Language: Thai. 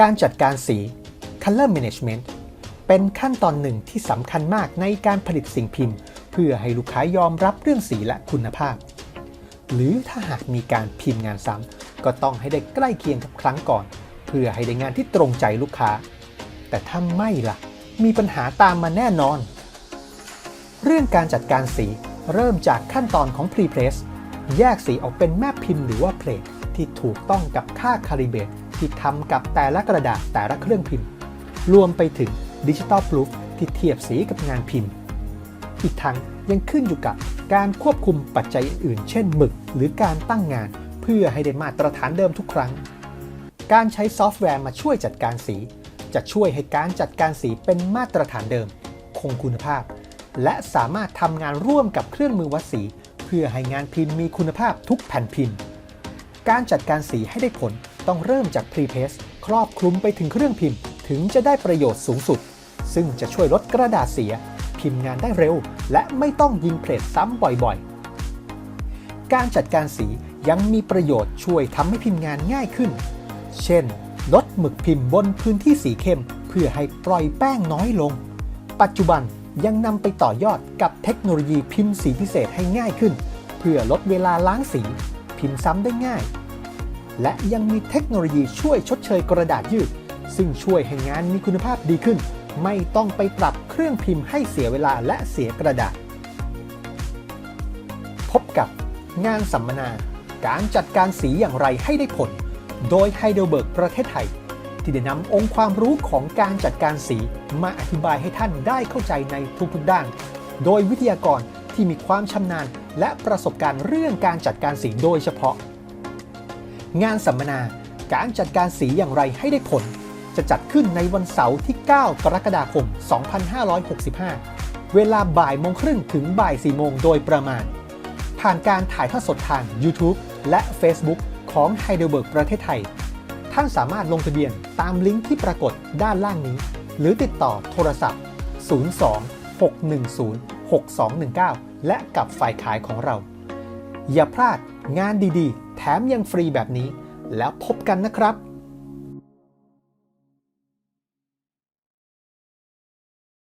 การจัดการสี Color Management เป็นขั้นตอนหนึ่งที่สำคัญมากในการผลิตสิ่งพิมพ์ เพื่อให้ลูกค้ายอมรับเรื่องสีและคุณภาพ หรือถ้าหากมีการพิมพ์งานซ้ำก็ต้องให้ได้ใกล้เคียงกับครั้งก่อน เพื่อให้ได้งานที่ตรงใจลูกค้า แต่ถ้าไม่ล่ะ มีปัญหาตามมาแน่นอน เรื่องการจัดการสีเริ่มจากขั้นตอนของ Pre-Press แยกสีออกเป็นแม่พิมพ์หรือว่าเพลทที่ถูกต้องกับค่าคาลิเบต ที่ทำกับแต่ละกระดาษแต่ละเครื่องพิมพ์ รวมไปถึงดิจิ t a ล Proof ที่เทียบสีกับงานพิมพ์ อีกทั้งยังขึ้นอยู่กับการควบคุมปัจจัยอื่น เช่นหมึก หรือการตั้งงานเพื่อให้ได้มาตรฐานเดิมทุกครั้ง การใช้ซอฟต์แวร์มาช่วยจัดการสี จะช่วยให้การจัดการสีเป็นมาตรฐานเดิม คงคุณภาพ และสามารถทำงานร่วมกับเครื่องมือวัดสี เพื่อให้งานพิมพ์มีคุณภาพทุกแผ่นพิมพ์ การจัดการสีให้ได้ผล ต้องเริ่มจาก Pre-Press ครอบคลุมไปถึงเครื่องพิมพ์ถึงจะได้ประโยชน์สูงสุด ซึ่งจะช่วยลดกระดาษเสีย พิมพ์งานได้เร็ว และไม่ต้องยิงเพลทซ้ำบ่อยๆ การจัดการสียังมีประโยชน์ช่วยทำให้พิมพ์งานง่ายขึ้น เช่น ลดหมึกพิมพ์บนพื้นที่สีเข้ม เพื่อให้ปล่อยแป้งน้อยลง ปัจจุบันยังนำไปต่อยอดกับเทคโนโลยีพิมพ์สีพิเศษให้ง่ายขึ้น เพื่อลดเวลาล้างสี พิมพ์ซ้ำได้ง่าย และยังมีเทคโนโลยีช่วยชดเชยกระดาษยืด ซึ่งช่วยให้งานมีคุณภาพดีขึ้น ไม่ต้องไปปรับเครื่องพิมพ์ให้เสียเวลาและเสียกระดาษ พบกับงานสัมมนา การจัดการสีอย่างไรให้ได้ผล โดยไฮเดลเบิร์กประเทศไทย ที่ได้นำองค์ความรู้ของการจัดการสีมาอธิบายให้ท่านได้เข้าใจในทุกๆด้าน โดยวิทยากรที่มีความชำนาญและประสบการณ์เรื่องการจัดการสีโดยเฉพาะ งานสัมมนาการจัดการสีอย่างไรให้ได้ผล จะจัดขึ้นในวันเสาร์ที่ 9 กรกฎาคม 2565 เวลาบ่ายโมงครึ่งถึงบ่าย4โมงโดยประมาณ ผ่านการถ่ายทอดสดทาง YouTube และ Facebook ของ Heidelberg ประเทศไทย ท่านสามารถลงทะเบียนตามลิงก์ที่ปรากฏด้านล่างนี้ หรือติดต่อโทรศัพท์ 02 610 6219 และกับฝ่ายขายของเรา อย่าพลาดงานดีๆ มยังฟรีแบบนี้ แล้วพบกันนะครับ